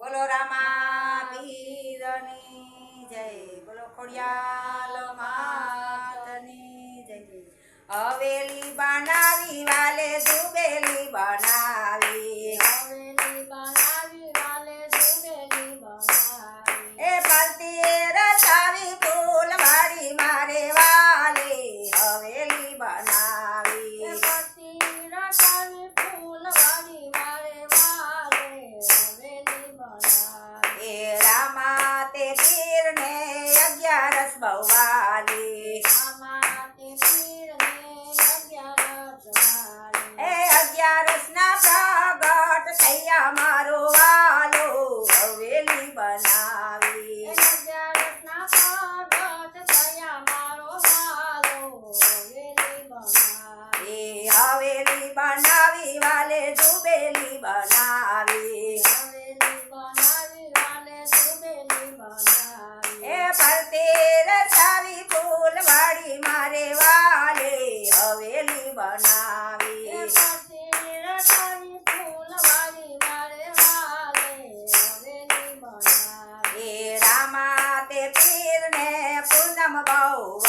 બોલો રામા પીરની જય બોલો ખોડિયાલ માતની જય. હવેલી બનાવી વાલે દુબેલી બના हमाते तीर ने अज्ञानस बवाले हमाते तीर ने अज्ञानस बवाले ए अज्ञानस ना प्रागट सैया मारो आलो हवेली बनावे। हवेली बनावी वाले दुबे તેર સારી ફૂલવાડી મારે વાલે હવેલી બનાવી. રામા તે પીર ને પૂનમ બહુ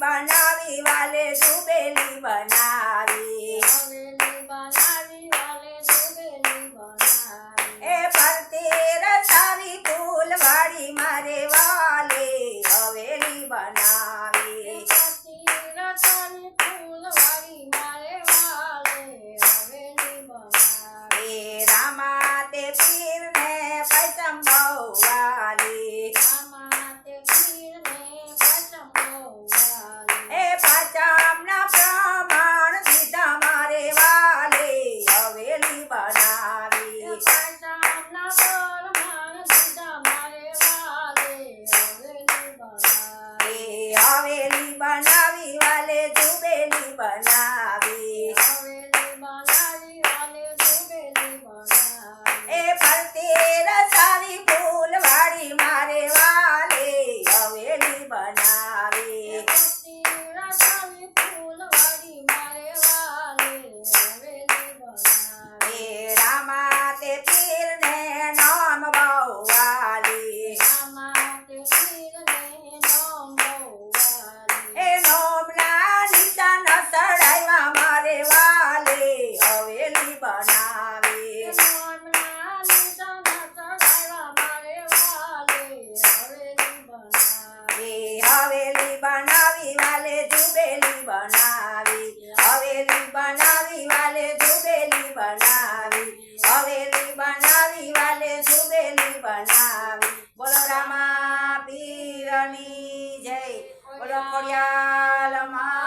હવેલી બનાવી. વાલે સુબેલી બનાવી. એ ફરતી રસાવી ફૂલ વાળી મારે વાલે હવેલી બનાવી. રામા તે પી Banyak. બનાવી હવેલી બનાવી વાલે સુબેલી બનાવી. બોલો રામા પીરની જય બોલો ખોડિયાલ મા